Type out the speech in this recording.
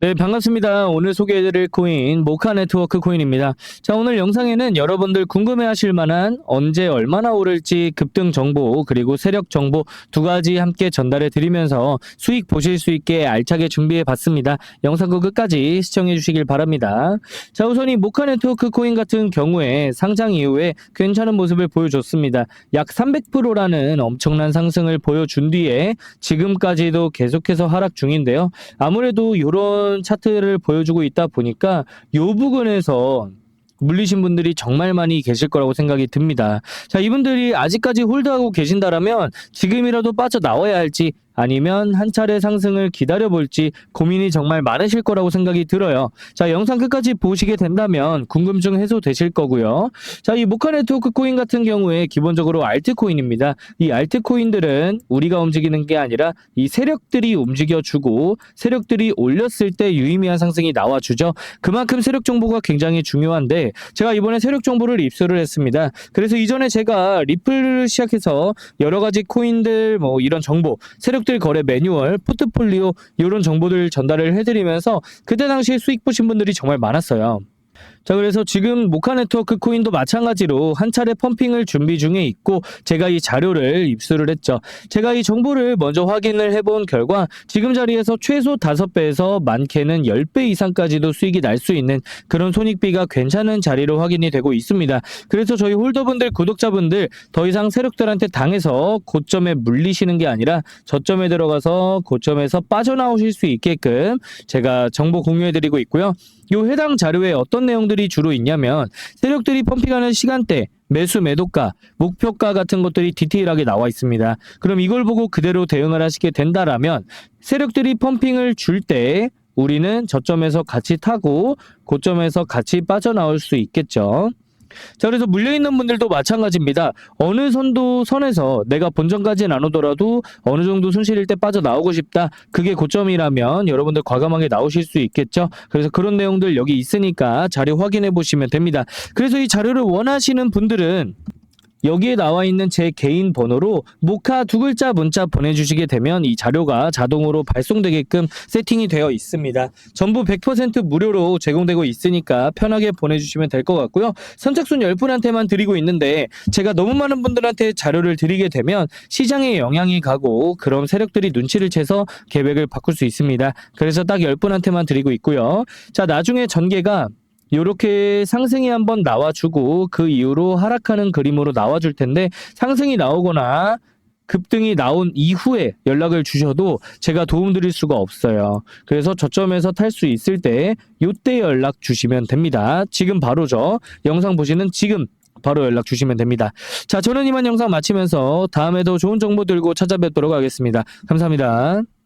네, 반갑습니다. 오늘 소개해드릴 코인, 모카 네트워크 코인입니다. 자, 오늘 영상에는 여러분들 궁금해하실 만한 언제 얼마나 오를지 급등 정보, 그리고 세력 정보 두 가지 함께 전달해 드리면서 수익 보실 수 있게 알차게 준비해 봤습니다. 영상 그 끝까지 시청해 주시길 바랍니다. 자, 우선 이 모카 네트워크 코인 같은 경우에 상장 이후에 괜찮은 모습을 보여줬습니다. 약 300%라는 엄청난 상승을 보여준 뒤에 지금까지도 계속해서 하락 중인데요. 아무래도 이런 차트를 보여주고 있다 보니까 요 부분에서 물리신 분들이 정말 많이 계실 거라고 생각이 듭니다. 자, 이분들이 아직까지 홀드하고 계신다라면 지금이라도 빠져 나와야 할지 아니면 한 차례 상승을 기다려 볼지 고민이 정말 많으실 거라고 생각이 들어요. 자, 영상 끝까지 보시게 된다면 궁금증 해소되실 거고요. 자, 이 모카 네트워크 코인 같은 경우에 기본적으로 알트코인입니다. 이 알트코인들은 우리가 움직이는 게 아니라 이 세력들이 움직여주고 세력들이 올렸을 때 유의미한 상승이 나와주죠. 그만큼 세력 정보가 굉장히 중요한데 제가 이번에 세력 정보를 입수를 했습니다. 그래서 이전에 제가 리플을 시작해서 여러 가지 코인들 뭐 이런 정보, 세력 들 거래 매뉴얼, 포트폴리오 이런 정보들 전달을 해드리면서 그때 당시에 수익 보신 분들이 정말 많았어요. 자, 그래서 지금 모카 네트워크 코인도 마찬가지로 한 차례 펌핑을 준비 중에 있고 제가 이 자료를 입수를 했죠. 제가 이 정보를 먼저 확인을 해본 결과 지금 자리에서 최소 5배에서 많게는 10배 이상까지도 수익이 날 수 있는 그런 손익비가 괜찮은 자리로 확인이 되고 있습니다. 그래서 저희 홀더분들, 구독자분들 더 이상 세력들한테 당해서 고점에 물리시는 게 아니라 저점에 들어가서 고점에서 빠져나오실 수 있게끔 제가 정보 공유해드리고 있고요. 요 해당 자료에 어떤 내용들이 주로 있냐면 세력들이 펌핑하는 시간대, 매수 매도가, 목표가 같은 것들이 디테일하게 나와 있습니다. 그럼 이걸 보고 그대로 대응을 하시게 된다라면 세력들이 펌핑을 줄 때 우리는 저점에서 같이 타고 고점에서 같이 빠져나올 수 있겠죠. 자, 그래서 물려있는 분들도 마찬가지입니다. 어느 선도 선에서 내가 본전까지는 안 오더라도 어느 정도 손실일 때 빠져나오고 싶다. 그게 고점이라면 여러분들 과감하게 나오실 수 있겠죠. 그래서 그런 내용들 여기 있으니까 자료 확인해 보시면 됩니다. 그래서 이 자료를 원하시는 분들은 여기에 나와 있는 제 개인 번호로 모카 두 글자 문자 보내주시게 되면 이 자료가 자동으로 발송되게끔 세팅이 되어 있습니다. 전부 100% 무료로 제공되고 있으니까 편하게 보내주시면 될 것 같고요. 선착순 10분한테만 드리고 있는데 제가 너무 많은 분들한테 자료를 드리게 되면 시장에 영향이 가고 그럼 세력들이 눈치를 채서 계획을 바꿀 수 있습니다. 그래서 딱 10분한테만 드리고 있고요. 자, 나중에 전개가 요렇게 상승이 한번 나와주고 그 이후로 하락하는 그림으로 나와줄 텐데 상승이 나오거나 급등이 나온 이후에 연락을 주셔도 제가 도움드릴 수가 없어요. 그래서 저점에서 탈 수 있을 때 요때 연락 주시면 됩니다. 지금 바로죠. 영상 보시는 지금 바로 연락 주시면 됩니다. 자, 저는 이만 영상 마치면서 다음에도 좋은 정보 들고 찾아뵙도록 하겠습니다. 감사합니다.